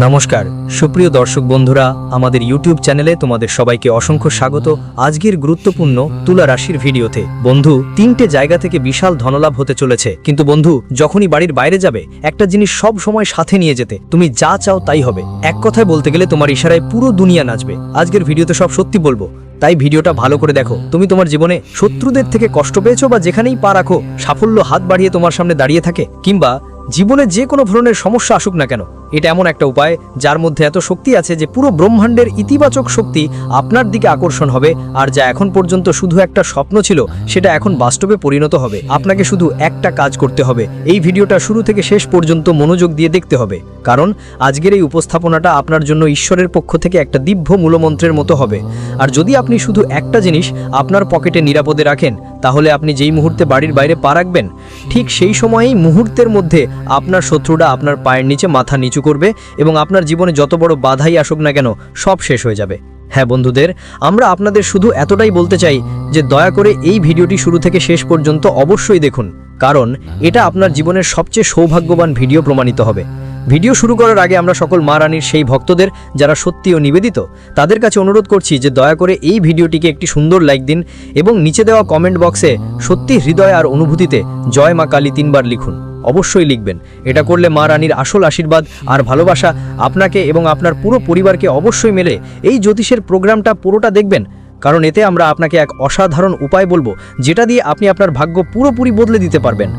নমস্কার। সুপ্রিয় দর্শক বন্ধুরা, আমাদের ইউটিউব চ্যানেলে তোমাদের সবাইকে অসংখ্য স্বাগত আজকের গুরুত্বপূর্ণ তুলা রাশির ভিডিওতে। বন্ধু, তিনটে জায়গা থেকে বিশাল ধনলাভ হতে চলেছে। কিন্তু বন্ধু, যখনই বাড়ির বাইরে যাবে, একটা জিনিস সব সময় সাথে নিয়ে যেতে, তুমি যা চাও তাই হবে। এক কথায় বলতে গেলে তোমার ইশারায় পুরো দুনিয়া নাচবে। আজকের ভিডিওতে সব সত্যি বলব। তাই ভিডিওটা ভালো করে দেখো। তুমি তোমার জীবনে শত্রুদের থেকে কষ্ট পেয়েছ বা যেখানেই পা রাখো, সাফল্য হাত বাড়িয়ে তোমার সামনে দাঁড়িয়ে থাকে, কিংবা জীবনে যে কোনো ধরনের সমস্যা আসুক না কেন, এটা এমন একটা উপায় যার মধ্যে এত শক্তি আছে যে পুরো ব্রহ্মাণ্ডের ইতিবাচক শক্তি আপনার দিকে আকর্ষণ হবে, আর যা এখন পর্যন্ত শুধু একটা স্বপ্ন ছিল, সেটা এখন বাস্তবে পরিণত হবে। আপনাকে শুধু একটা কাজ করতে হবে। এই ভিডিওটা শুরু থেকে শেষ পর্যন্ত মনোযোগ দিয়ে দেখতে হবে। কারণ আজকের এই উপস্থাপনাটা আপনার জন্য ঈশ্বরের পক্ষ থেকে একটা দিব্য মূলমন্ত্রের মতো হবে। আর যদি আপনি শুধু একটা জিনিস আপনার পকেটে নিরাপদে রাখেন, তাহলে আপনি যেই মুহূর্তে বাড়ির বাইরে পা রাখবেন, ঠিক সেই সময়েই মুহূর্তের মধ্যে আপনার শত্রুরা আপনার পায়ের নিচে মাথা নিচু করবে এবং আপনার জীবনে যত বড় বাধাই আসুক না কেন, সব শেষ হয়ে যাবে। হ্যাঁ বন্ধুদের, আমরা আপনাদের শুধু এতটাই বলতে চাই যে দয়া করে এই ভিডিওটি শুরু থেকে শেষ পর্যন্ত অবশ্যই দেখুন, কারণ এটা আপনার জীবনের সবচেয়ে সৌভাগ্যবান ভিডিও প্রমাণিত হবে। ভিডিও শুরু করার আগে আমরা সকল মা রানীর সেই ভক্তদের, যারা সত্যি ও নিবেদিত, তাদের কাছে অনুরোধ করছি যে দয়া করে এই ভিডিওটিকে একটি সুন্দর লাইক দিন এবং নিচে দেওয়া কমেন্ট বক্সে সত্যি হৃদয় আর অনুভূতিতে জয় মা কালী তিনবার লিখুন। অবশ্যই লিখবেন। এটা করলে মা রানীর আসল আশীর্বাদ আর ভালোবাসা আপনাকে এবং আপনার পুরো পরিবারকে অবশ্যই মেলে। এই জ্যোতিষের প্রোগ্রামটা পুরোটা দেখবেন। কারণ এতে আমরা আপনাকে এক অসাধারণ উপায় বলব, যেটা দিয়ে আপনি আপনার ভাগ্য পুরোপুরি বদলে দিতে পারবেন।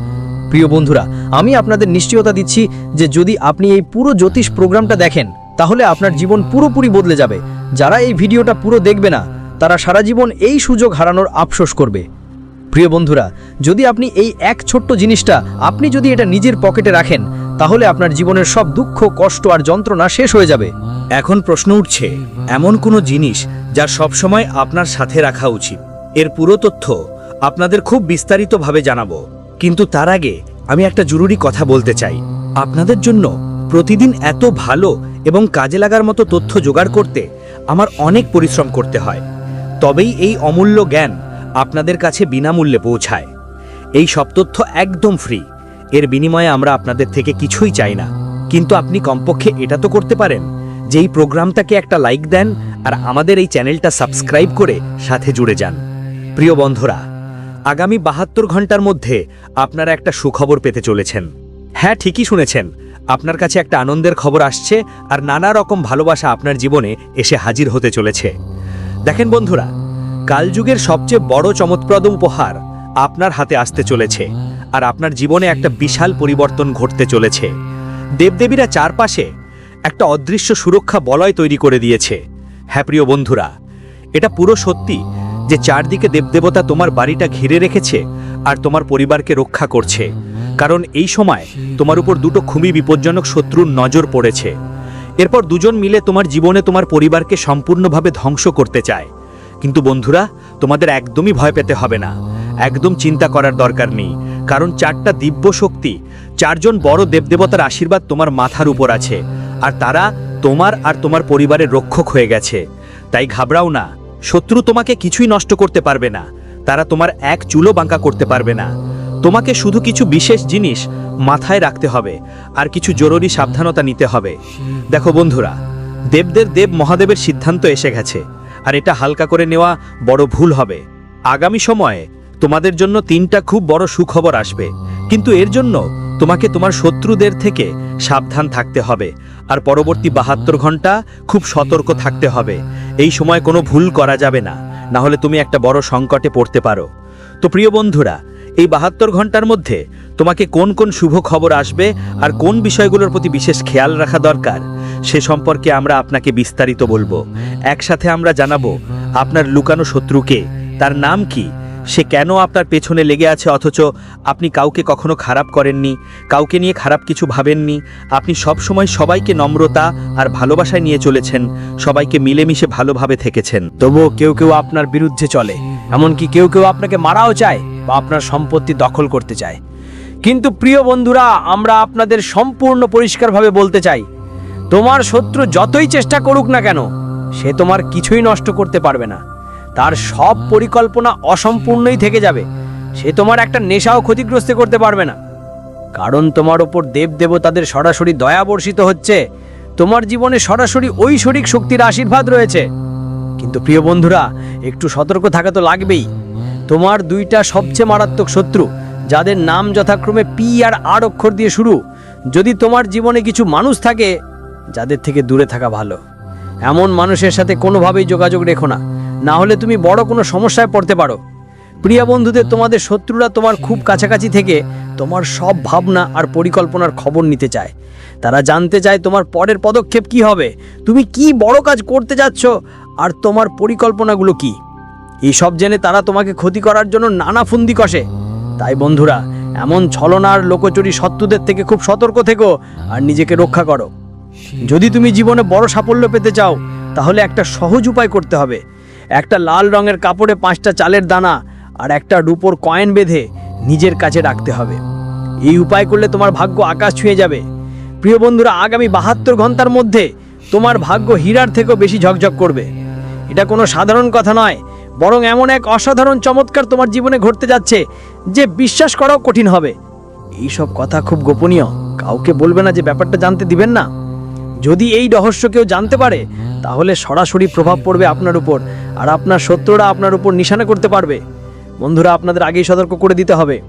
প্রিয় বন্ধুরা, আমি আপনাদের নিশ্চয়তা দিচ্ছি যে যদি আপনি এই পুরো জ্যোতিষ প্রোগ্রামটা দেখেন, তাহলে আপনার জীবন পুরোপুরি বদলে যাবে। যারা এই ভিডিওটা পুরো দেখবে না, তারা সারা জীবন এই সুযোগ হারানোর আফসোস করবে। প্রিয় বন্ধুরা, যদি আপনি এই এক ছোট্ট জিনিসটা আপনি যদি এটা নিজের পকেটে রাখেন, তাহলে আপনার জীবনের সব দুঃখ, কষ্ট আর যন্ত্রণা শেষ হয়ে যাবে। এখন প্রশ্ন উঠছে, এমন কোনো জিনিস যা সবসময় আপনার সাথে রাখা উচিত? এর পুরো তথ্য আপনাদের খুব বিস্তারিতভাবে জানাব। কিন্তু তার আগে আমি একটা জরুরি কথা বলতে চাই। আপনাদের জন্য প্রতিদিন এত ভালো এবং কাজে লাগার মতো তথ্য জোগাড় করতে আমার অনেক পরিশ্রম করতে হয়। তবেই এই অমূল্য জ্ঞান আপনাদের কাছে বিনামূল্যে পৌঁছায়। এই সব তথ্য একদম ফ্রি এর বিনিময়ে আমরা আপনাদের থেকে কিছুই চাই না। কিন্তু আপনি কমপক্ষে এটা তো করতে পারেন যে এই প্রোগ্রামটাকে একটা লাইক দেন আর আমাদের এই চ্যানেলটা সাবস্ক্রাইব করে সাথে জুড়ে যান। প্রিয় বন্ধুরা, আগামী বাহাত্তর ঘণ্টার মধ্যে আপনারা একটা সুখবর পেতে চলেছেন। হ্যাঁ ঠিকই শুনেছেন। আপনার কাছে একটা আনন্দের খবর আসছে আর নানা রকম ভালোবাসা আপনার জীবনে এসে হাজির হতে চলেছে। দেখেন বন্ধুরা কালযুগের সবচেয়ে বড় চমৎপ্রদ উপহার আপনার হাতে আসতে চলেছে আর আপনার জীবনে একটা বিশাল পরিবর্তন ঘটতে চলেছে। দেবদেবীরা চারপাশে একটা অদৃশ্য সুরক্ষা বলয় তৈরি করে দিয়েছে। হ্যাঁ প্রিয় বন্ধুরা, এটা পুরো সত্যি যে চারদিকে দেবদেবতা তোমার বাড়িটা ঘিরে রেখেছে আর তোমার পরিবারকে রক্ষা করছে। কারণ এই সময় তোমার উপর দুটো খুবই বিপজ্জনক শত্রুর নজর পড়েছে। এরপর দুজন মিলে তোমার জীবনে তোমার পরিবারকে সম্পূর্ণভাবে ধ্বংস করতে চায়। কিন্তু বন্ধুরা, তোমাদের একদমই ভয় পেতে হবে না। একদম চিন্তা করার দরকার নেই, কারণ চারটা দিব্য শক্তি, চারজন বড় দেবদেবতার আশীর্বাদ তোমার মাথার উপর আছে, আর তারা তোমার আর তোমার পরিবারের রক্ষক হয়ে গেছে। তাই ঘাবড়াও না, শত্রু তোমাকে কিছুই নষ্ট করতে পারবে না, তারা তোমার এক চুলো বাঁকা করতে পারবে না। তোমাকে শুধু কিছু বিশেষ জিনিস মাথায় রাখতে হবে, আর কিছু জরুরি সাবধানতা নিতে হবে। দেখো বন্ধুরা, দেবদের দেব মহাদেবের সিদ্ধান্ত এসে গেছে। আর এটা হালকা করে নেওয়া বড় ভুল হবে। আগামী সময়ে তোমাদের জন্য তিনটা খুব বড় সুখবর আসবে। কিন্তু এর জন্য তোমাকে তোমার শত্রুদের থেকে সাবধান থাকতে হবে। আর পরবর্তী বাহাত্তর ঘণ্টা খুব সতর্ক থাকতে হবে। এই সময় কোনো ভুল করা যাবে না। না হলে তুমি একটা বড় সংকটে পড়তে পারো। তো প্রিয় বন্ধুরা, এই বাহাত্তর ঘণ্টার মধ্যে তোমাকে কোন কোন শুভ খবর আসবে আর কোন বিষয়গুলোর প্রতি বিশেষ খেয়াল রাখা দরকার সে সম্পর্কে আমরা আপনাকে বিস্তারিত বলব। একসাথে আমরা জানাব আপনার লুকানো শত্রুকে। তার নাম কি? সে কেন আপনার পেছনে লেগে আছে? অথচ আপনি কাউকে কখনো খারাপ করেননি, কাউকে নিয়ে খারাপ কিছু ভাবেননি। আপনি সব সময় সবাইকে নম্রতা আর ভালোবাসায় নিয়ে চলেছেন। সবাইকে মিলেমিশে ভালোভাবে থেকেছেন। তবুও কেউ কেউ আপনার বিরুদ্ধে চলে, এমনকি কেউ কেউ আপনাকে মারাও চায় বা আপনার সম্পত্তি দখল করতে চায়। কিন্তু প্রিয় বন্ধুরা, আমরা আপনাদের সম্পূর্ণ পরিষ্কারভাবে বলতে চাই তোমার শত্রু যতই চেষ্টা করুক না কেন, সে তোমার কিছুই নষ্ট করতে পারবে না। তার সব পরিকল্পনা অসম্পূর্ণই থেকে যাবে। সে তোমার একটা নেশাও ক্ষতিগ্রস্ত করতে পারবে না। কারণ তোমার ওপর দেব দেবতাদের সরাসরি দয়া বর্ষিত হচ্ছে। তোমার জীবনে সরাসরি ঐশ্বরিক শক্তির আশীর্বাদ রয়েছে। কিন্তু প্রিয় বন্ধুরা, একটু সতর্ক থাকা তো লাগবেই। তোমার দুইটা সবচেয়ে মারাত্মক শত্রু, যাদের নাম যথাক্রমে পি আর আর অক্ষর দিয়ে শুরু। যদি তোমার জীবনে কিছু মানুষ থাকে যাদের থেকে দূরে থাকা ভালো। এমন মানুষের সাথে কোনোভাবেই যোগাযোগ রেখো না। না হলে তুমি বড় কোনো সমস্যায় পড়তে পারো। প্রিয়া বন্ধুদের, তোমাদের শত্রুরা তোমার খুব কাছাকাছি থেকে তোমার সব ভাবনা আর পরিকল্পনার খবর নিতে চায়। তারা জানতে চায় তোমার পরের পদক্ষেপ কি হবে, তুমি কি বড় কাজ করতে যাচ্ছ, আর তোমার পরিকল্পনাগুলো কি। এইসব জেনে তারা তোমাকে ক্ষতি করার জন্য নানা ফুন্দি কষে। তাই বন্ধুরা, এমন ছলনার লোকচুরি শত্রুদের থেকে খুব সতর্ক থেকো আর নিজেকে রক্ষা করো। যদি তুমি জীবনে বড় সাফল্য পেতে চাও, তাহলে একটা সহজ উপায় করতে হবে। একটা লাল রঙের কাপড়ে পাঁচটা চালের দানা আর একটা রূপোর কয়েন বেঁধে নিজের কাছে রাখতে হবে। এই উপায় করলে তোমার ভাগ্য আকাশ ছুঁয়ে যাবে। প্রিয় বন্ধুরা, আগামী বাহাত্তর ঘণ্টার মধ্যে তোমার ভাগ্য হীরার থেকেও বেশি ঝকঝক করবে। এটা কোনো সাধারণ কথা নয়, বরং এমন এক অসাধারণ চমৎকার তোমার জীবনে ঘটতে যাচ্ছে, যে বিশ্বাস করাও কঠিন হবে। এইসব কথা খুব গোপনীয়, কাউকে বলবে না যে ব্যাপারটা জানতে দিবেন না। যদি এই রহস্য কেউ জানতে পারে, তাহলে সরাসরি প্রভাব পড়বে আপনার উপর, আর আপনার শত্রুরা আপনার উপর নিশানা করতে পারবে। বন্ধুরা, আপনাদের আগেই সতর্ক করে দিতে হবে।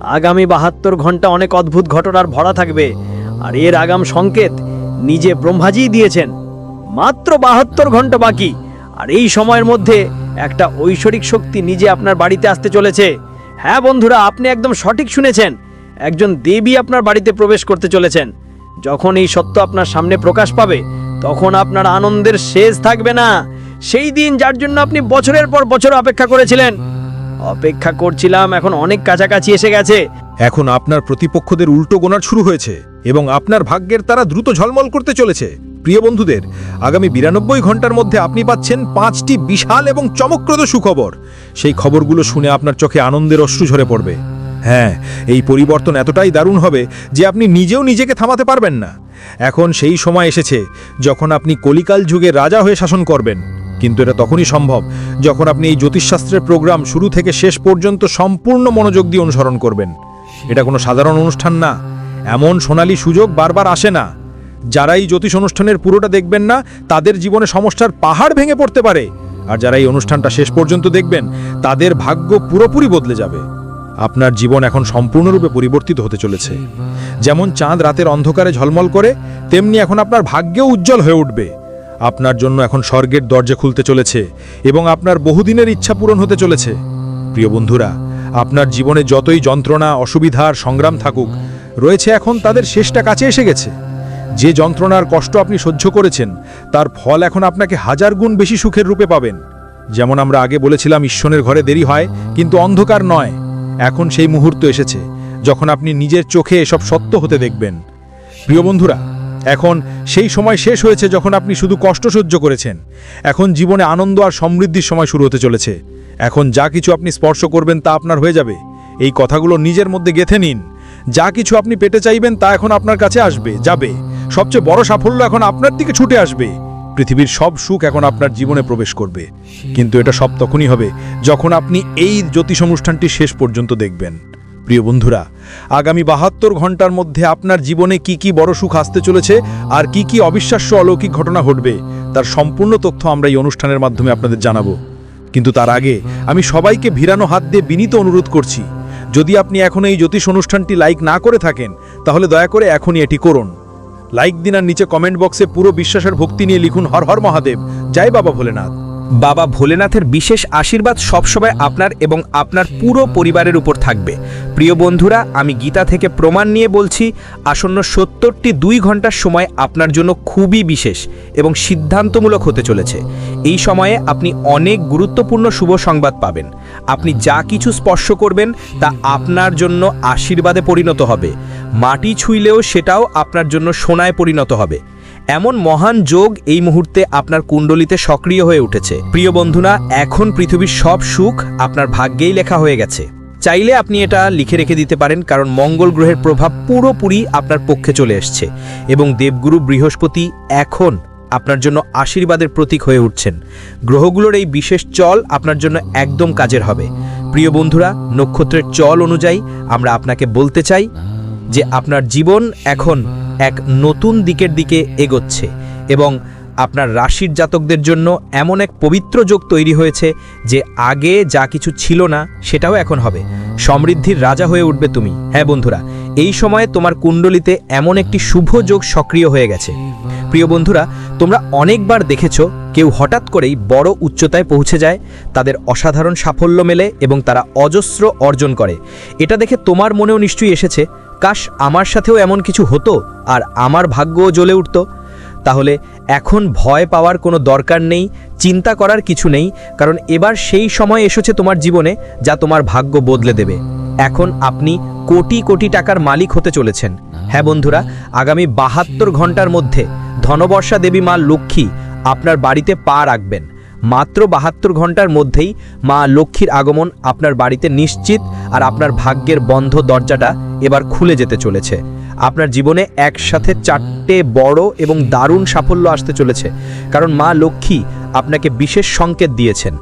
আগামী বাহাত্তর ঘণ্টা অনেক অদ্ভুত ঘটনার ভরা থাকবে, আর এর আগাম সংকেত নিজে ব্রহ্মাজিই দিয়েছেন। মাত্র বাহাত্তর ঘণ্টা বাকি, আর এই সময়ের মধ্যে একটা ঐশ্বরিক শক্তি নিজে আপনার বাড়িতে আসতে চলেছে। হ্যাঁ বন্ধুরা, আপনি একদম সঠিক শুনেছেন। একজন দেবী আপনার বাড়িতে প্রবেশ করতে চলেছেন। যখন এই সত্য আপনার সামনে প্রকাশ পাবে, তখন আপনার আনন্দের শেষ থাকবে না। সেই দিন যার জন্য আপনি বছরের পর বছর অপেক্ষা করেছিলেন। অপেক্ষা করছিলাম, এখন অনেক কাছাকাছি এসে গেছে। এখন আপনার প্রতিপক্ষদের উল্টো গোনার শুরু হয়েছে এবং আপনার ভাগ্যের তারা দ্রুত ঝলমল করতে চলেছে। প্রিয় বন্ধুদের, আগামী বিরানব্বই ঘণ্টার মধ্যে আপনি পাচ্ছেন পাঁচটি বিশাল এবং চমকপ্রদ সুখবর। সেই খবরগুলো শুনে আপনার চোখে আনন্দের অশ্রু ঝরে পড়বে। হ্যাঁ এই পরিবর্তন এতটাই দারুণ হবে যে আপনি নিজেও নিজেকে থামাতে পারবেন না। এখন সেই সময় এসেছে যখন আপনি কলিকাল যুগে রাজা হয়ে শাসন করবেন। কিন্তু এটা তখনই সম্ভব যখন আপনি এই জ্যোতিষশাস্ত্রের প্রোগ্রাম শুরু থেকে শেষ পর্যন্ত সম্পূর্ণ মনোযোগ দিয়ে অনুসরণ করবেন। এটা কোনো সাধারণ অনুষ্ঠান না। এমন সোনালী সুযোগ বারবার আসে না। যারা এই জ্যোতিষ অনুষ্ঠানের পুরোটা দেখবেন না, তাদের জীবনে সমস্যার পাহাড় ভেঙে পড়তে পারে। আর যারা এই অনুষ্ঠানটা শেষ পর্যন্ত দেখবেন, তাদের ভাগ্য পুরোপুরি বদলে যাবে। আপনার জীবন এখন সম্পূর্ণরূপে পরিবর্তিত হতে চলেছে। যেমন চাঁদ রাতের অন্ধকারে ঝলমল করে, তেমনি এখন আপনার ভাগ্যেও উজ্জ্বল হয়ে উঠবে। আপনার জন্য এখন স্বর্গের দরজা খুলতে চলেছে এবং আপনার বহুদিনের ইচ্ছা পূরণ হতে চলেছে। প্রিয় বন্ধুরা, আপনার জীবনে যতই যন্ত্রণা অসুবিধার সংগ্রাম থাকুক, রয়েছে এখন তাদের শেষটা কাছে এসে গেছে। যে যন্ত্রণার কষ্ট আপনি সহ্য করেছেন, তার ফল এখন আপনাকে হাজার গুণ বেশি সুখের রূপে পাবেন। যেমন আমরা আগে বলেছিলাম, ঈশ্বরের ঘরে দেরি হয়, কিন্তু অন্ধকার নয়। এখন সেই মুহূর্ত এসেছে যখন আপনি নিজের চোখে এসব সত্য হতে দেখবেন। প্রিয় বন্ধুরা, এখন সেই সময় শেষ হয়েছে যখন আপনি শুধু কষ্ট সহ্য করেছেন। এখন জীবনে আনন্দ আর সমৃদ্ধির সময় শুরু হতে চলেছে। এখন যা কিছু আপনি স্পর্শ করবেন তা আপনার হয়ে যাবে। এই কথাগুলো নিজের মধ্যে গেথে নিন। যা কিছু আপনি পেতে চাইবেন তা এখন আপনার কাছে আসবে, যাবে। সবচেয়ে বড় সাফল্য এখন আপনার দিকে ছুটে আসবে। পৃথিবীর সব সুখ এখন আপনার জীবনে প্রবেশ করবে। কিন্তু এটা সব তখনই হবে যখন আপনি এই জ্যোতিষ অনুষ্ঠানটি শেষ পর্যন্ত দেখবেন। প্রিয় বন্ধুরা, আগামী বাহাত্তর ঘণ্টার মধ্যে আপনার জীবনে কি কি বড় সুখ আসতে চলেছে আর কি কি অবিশ্বাস্য অলৌকিক ঘটনা ঘটবে, তার সম্পূর্ণ তথ্য আমরা এই অনুষ্ঠানের মাধ্যমে আপনাদের জানাব। কিন্তু তার আগে আমি সবাইকে ভিড়ানো হাত দিয়ে বিনীত অনুরোধ করছি, যদি আপনি এখন এই জ্যোতিষ অনুষ্ঠানটি লাইক না করে থাকেন, তাহলে দয়া করে এখনই এটি করুন। লাইক দিন আর নিচে কমেন্ট বক্সে পুরো বিশ্বাসের ভক্তি নিয়ে লিখুন হর হর মহাদেব। জয় বাবা ভোলেনাথ। বাবা ভোলেনাথের বিশেষ আশীর্বাদ সবসময় আপনার এবং আপনার পুরো পরিবারের উপর থাকবে। প্রিয় বন্ধুরা, আমি গীতা থেকে প্রমাণ নিয়ে বলছি, আসন্ন সত্তরটি দুই ঘণ্টার সময় আপনার জন্য খুবই বিশেষ এবং সিদ্ধান্তমূলক হতে চলেছে। এই সময়ে আপনি অনেক গুরুত্বপূর্ণ শুভ সংবাদ পাবেন। আপনি যা কিছু স্পর্শ করবেন তা আপনার জন্য আশীর্বাদে পরিণত হবে। মাটি ছুঁইলেও সেটাও আপনার জন্য সোনায় পরিণত হবে। এমন মহান যোগ এই মুহূর্তে আপনার কুণ্ডলিতে সক্রিয় হয়ে উঠেছে। প্রিয় বন্ধুরা, এখন পৃথিবীর সব সুখ আপনার ভাগ্যেই লেখা হয়ে গেছে। চাইলে আপনি এটা লিখে রেখে দিতে পারেন, কারণ মঙ্গল গ্রহের প্রভাব পুরোপুরি আপনার পক্ষে চলে এসছে এবং দেবগুরু বৃহস্পতি এখন আপনার জন্য আশীর্বাদের প্রতীক হয়ে উঠছেন। গ্রহগুলোর এই বিশেষ চল আপনার জন্য একদম কাজের হবে। প্রিয় বন্ধুরা, নক্ষত্রের চল অনুযায়ী আমরা আপনাকে বলতে চাই যে আপনার জীবন এখন এক নতুন দিকের দিকে এগোচ্ছে এবং আপনার রাশির জাতকদের জন্য এমন এক পবিত্র যোগ তৈরি হয়েছে যে আগে যা কিছু ছিল না, সেটাও এখন হবে। সমৃদ্ধির রাজা হয়ে উঠবে তুমি। হ্যাঁ বন্ধুরা, এই সময়ে তোমার কুণ্ডলিতে এমন একটি শুভ যোগ সক্রিয় হয়ে গেছে। প্রিয় বন্ধুরা, তোমরা অনেকবার দেখেছ, কেউ হঠাৎ করেই বড় উচ্চতায় পৌঁছে যায়, তাদের অসাধারণ সাফল্য মেলে এবং তারা অজস্র অর্জন করে। এটা দেখে তোমার মনেও নিশ্চয়ই এসেছে, কাশ, আমার সাথেও এমন কিছু হতো আর আমার ভাগ্যও জ্বলে উঠত। তাহলে এখন ভয় পাওয়ার কোনো দরকার নেই, চিন্তা করার কিছু নেই, কারণ এবার সেই সময় এসেছে তোমার জীবনে, যা তোমার ভাগ্য বদলে দেবে। এখন আপনি কোটি কোটি টাকার মালিক হতে চলেছেন। হ্যাঁ বন্ধুরা, আগামী বাহাত্তর ঘণ্টার মধ্যে ধনবর্ষা দেবী মা লক্ষ্মী আপনার বাড়িতে পা রাখবেন। মাত্র বাহাত্তর ঘণ্টার মধ্যেই মা লক্ষ্মীর আগমন আপনার বাড়িতে নিশ্চিত আর আপনার ভাগ্যের বন্ধ দরজাটা এবার খুলে যেতে চলেছে। আপনার জীবনে একসাথে চারটে বড় এবং দারুণ সাফল্য আসতে চলেছে, কারণ মা লক্ষ্মী আপনাকে বিশেষ সংকেত দিয়েছেন।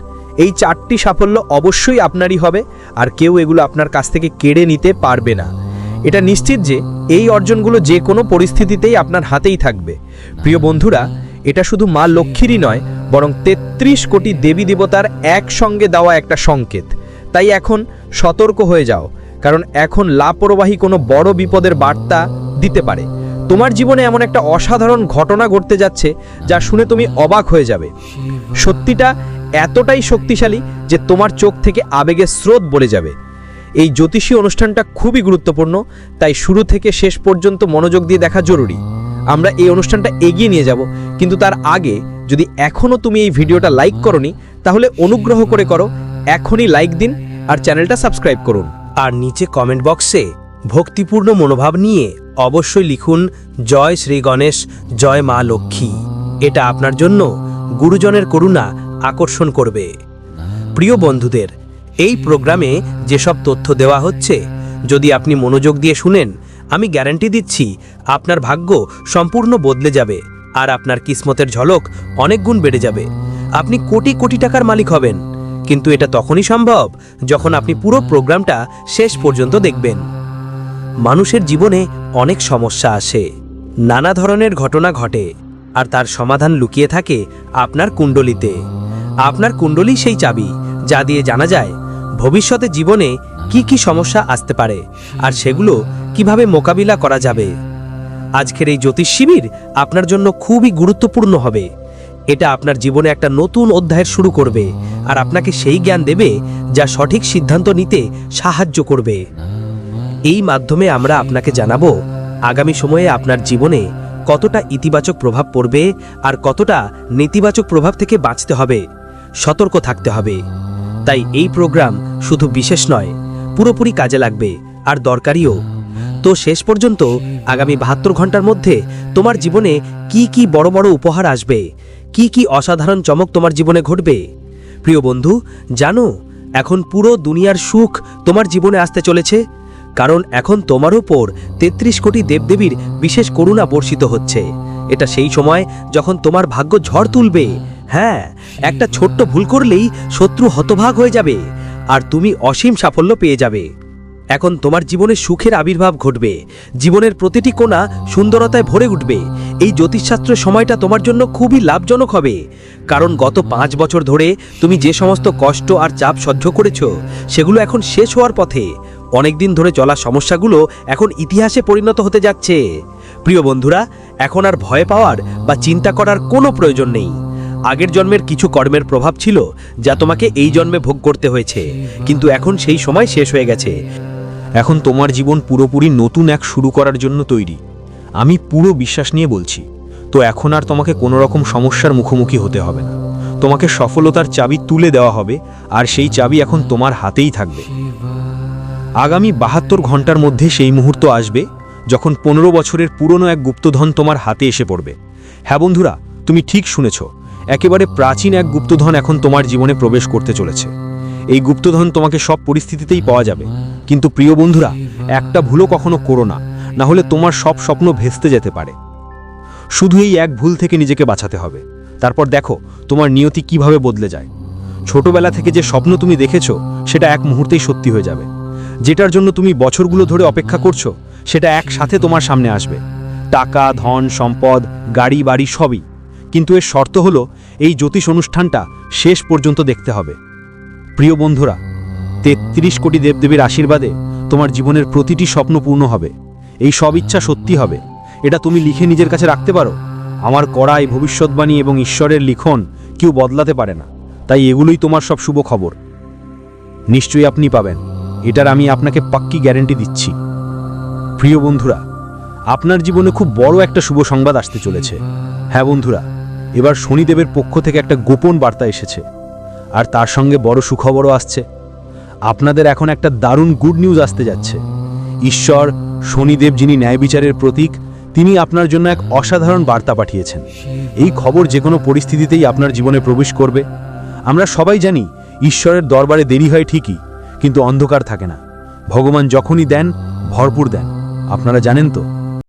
এই চারটি সাফল্য অবশ্যই আপনারই হবে আর কেউ এগুলো আপনার কাছ থেকে কেড়ে নিতে পারবে না। এটা নিশ্চিত যে এই অর্জনগুলো যে কোনো পরিস্থিতিতেই আপনার হাতেই থাকবে। প্রিয় বন্ধুরা, এটা শুধু মা লক্ষ্মীরই নয়, বরং তেত্রিশ কোটি দেবী দেবতার একসঙ্গে দেওয়া একটা সংকেত। তাই এখন সতর্ক হয়ে যাও, কারণ এখন লাপরবাহী কোনো বড় বিপদের বার্তা দিতে পারে। তোমার জীবনে এমন একটা অসাধারণ ঘটনা ঘটতে যাচ্ছে, যা শুনে তুমি অবাক হয়ে যাবে। সত্যিটা এতটাই শক্তিশালী যে তোমার চোখ থেকে আবেগের স্রোত বলে যাবে। এই জ্যোতিষী অনুষ্ঠানটা খুবই গুরুত্বপূর্ণ, তাই শুরু থেকে শেষ পর্যন্ত মনোযোগ দিয়ে দেখা জরুরি। আমরা এই অনুষ্ঠানটা এগিয়ে নিয়ে যাব, কিন্তু তার আগে যদি এখনও তুমি এই ভিডিওটা লাইক করনি, তাহলে অনুগ্রহ করে করো, এখনই লাইক দিন আর চ্যানেলটা সাবস্ক্রাইব করুন। আর নিচে কমেন্ট বক্সে ভক্তিপূর্ণ মনোভাব নিয়ে অবশ্যই লিখুন, জয় শ্রী গণেশ, জয় মা লক্ষ্মী। এটা আপনার জন্য গুরুজনের করুণা আকর্ষণ করবে। প্রিয় বন্ধুদের এই প্রোগ্রামে যেসব তথ্য দেওয়া হচ্ছে, যদি আপনি মনোযোগ দিয়ে শুনেন, আমি গ্যারান্টি দিচ্ছি আপনার ভাগ্য সম্পূর্ণ বদলে যাবে আর আপনার কিসমতের ঝলক অনেক গুণ বেড়ে যাবে। আপনি কোটি কোটি টাকার মালিক হবেন, কিন্তু এটা তখনই সম্ভব যখন আপনি পুরো প্রোগ্রামটা শেষ পর্যন্ত দেখবেন। মানুষের জীবনে অনেক সমস্যা আসে, নানা ধরনের ঘটনা ঘটে, আর তার সমাধান লুকিয়ে থাকে আপনার কুণ্ডলিতে। আপনার কুণ্ডলী সেই চাবি যা দিয়ে জানা যায় ভবিষ্যতে জীবনে কি কি সমস্যা আসতে পারে আর সেগুলো কীভাবে মোকাবিলা করা যাবে? আজকের এই জ্যোতিষ শিবির আপনার জন্য খুবই গুরুত্বপূর্ণ হবে। এটা আপনার জীবনে একটা নতুন অধ্যায়ের শুরু করবে আর আপনাকে সেই জ্ঞান দেবে যা সঠিক সিদ্ধান্ত নিতে সাহায্য করবে। এই মাধ্যমে আমরা আপনাকে জানাব আগামী সময়ে আপনার জীবনে কতটা ইতিবাচক প্রভাব পড়বে আর কতটা নেতিবাচক প্রভাব থেকে বাঁচতে হবে। সতর্ক থাকতে হবে। তাই এই প্রোগ্রাম শুধু বিশেষ নয়, পুরোপুরি কাজে লাগবে আর দরকারিও। তো শেষ পর্যন্ত আগামী বাহাত্তর ঘণ্টার মধ্যে তোমার জীবনে কি কি বড় বড় উপহার আসবে? কি কি অসাধারণ চমক তোমার জীবনে ঘটবে? প্রিয় বন্ধু, জানো, এখন পুরো দুনিয়ার সুখ তোমার জীবনে আসতে চলেছে, কারণ এখন তোমার উপর তেত্রিশ কোটি দেবদেবীর বিশেষ করুণা বর্ষিত হচ্ছে। এটা সেই সময় যখন তোমার ভাগ্য ঝড় তুলবে হ্যাঁ একটা ছোট্ট ভুল করলেই শত্রু হতভাগ হয়ে যাবে, আর তুমি অসীম সাফল্য পেয়ে যাবে। এখন তোমার জীবনে সুখের আবির্ভাব ঘটবে, জীবনের প্রতিটি কোণা সুন্দরতায় ভরে উঠবে। এই জ্যোতিষশাস্ত্রের সময়টা তোমার জন্য খুবই লাভজনক হবে। কারণ গত পাঁচ বছর ধরে তুমি যে সমস্ত কষ্ট আর চাপ সহ্য করেছ, সেগুলো এখন শেষ হওয়ার পথে। অনেকদিন ধরে চলা সমস্যাগুলো এখন ইতিহাসে পরিণত হতে যাচ্ছে। প্রিয় বন্ধুরা, এখন আর ভয় পাওয়ার বা চিন্তা করার কোনো প্রয়োজন নেই। আগের জন্মের কিছু কর্মের প্রভাব ছিল যা তোমাকে এই জন্মে ভোগ করতে হয়েছে। কিন্তু এখন সেই সময় শেষ হয়ে গেছে। এখন তোমার জীবন পুরোপুরি নতুন এক শুরু করার জন্য তৈরি। আমি পুরো বিশ্বাস নিয়ে বলছি, তো এখন আর তোমাকে কোনো রকম সমস্যার মুখোমুখি হতে হবে না। তোমাকে সফলতার চাবি তুলে দেওয়া হবে, আর সেই চাবি এখন তোমার হাতেই থাকবে। আগামী বাহাত্তর ঘণ্টার মধ্যে সেই মুহূর্ত আসবে, যখন পনেরো বছরের পুরনো এক গুপ্তধন তোমার হাতে এসে পড়বে। হ্যাঁ বন্ধুরা, তুমি ঠিক শুনেছ। একেবারে প্রাচীন এক গুপ্তধন এখন তোমার জীবনে প্রবেশ করতে চলেছে। এই গুপ্তধন তোমাকে সব পরিস্থিতিতেই পাওয়া যাবে। কিন্তু প্রিয় বন্ধুরা, একটা ভুলও কখনো করো না না হলে তোমার সব স্বপ্ন ভেস্তে যেতে পারে। শুধু এই এক ভুল থেকে নিজেকে বাঁচাতে হবে। তারপর দেখো, তোমার নিয়তি কীভাবে বদলে যায়। ছোটবেলা থেকে যে স্বপ্ন তুমি দেখেছ, সেটা এক মুহূর্তেই সত্যি হয়ে যাবে। যেটার জন্য তুমি বছরগুলো ধরে অপেক্ষা করছ, সেটা একসাথে তোমার সামনে আসবে। টাকা, ধন, সম্পদ, গাড়ি, বাড়ি, সবই। কিন্তু এর শর্ত হলো এই জ্যোতিষ অনুষ্ঠানটা শেষ পর্যন্ত দেখতে হবে। প্রিয় বন্ধুরা, তেত্রিশ কোটি দেবদেবীর আশীর্বাদে তোমার জীবনের প্রতিটি স্বপ্ন পূর্ণ হবে। এই সব ইচ্ছা সত্যি হবে। এটা তুমি লিখে নিজের কাছে রাখতে পারো। আমার কড়াই ভবিষ্যৎবাণী এবং ঈশ্বরের লিখন কেউ বদলাতে পারে না। তাই এগুলোই তোমার সব শুভ খবর। নিশ্চয়ই আপনি পাবেন। এটার আমি আপনাকে পাক্কি গ্যারেন্টি দিচ্ছি। প্রিয় বন্ধুরা, আপনার জীবনে খুব বড় একটা শুভ সংবাদ আসতে চলেছে। হ্যাঁ বন্ধুরা এবার শনিদেবের পক্ষ থেকে একটা গোপন বার্তা এসেছে। আর তার সঙ্গে বড় সুখবরও আসছে। আপনাদের এখন একটা দারুণ গুড নিউজ আসতে যাচ্ছে। ঈশ্বর, শনিদেব যিনি ন্যায় বিচারের প্রতীক, তিনি আপনার জন্য এক অসাধারণ বার্তা পাঠিয়েছেন। এই খবর যে কোনো পরিস্থিতিতেই আপনার জীবনে প্রবেশ করবে। আমরা সবাই জানি, ঈশ্বরের দরবারে দেরি হয় ঠিকই, কিন্তু অন্ধকার থাকে না। ভগবান যখনই দেন, ভরপুর দেন। আপনারা জানেন তো?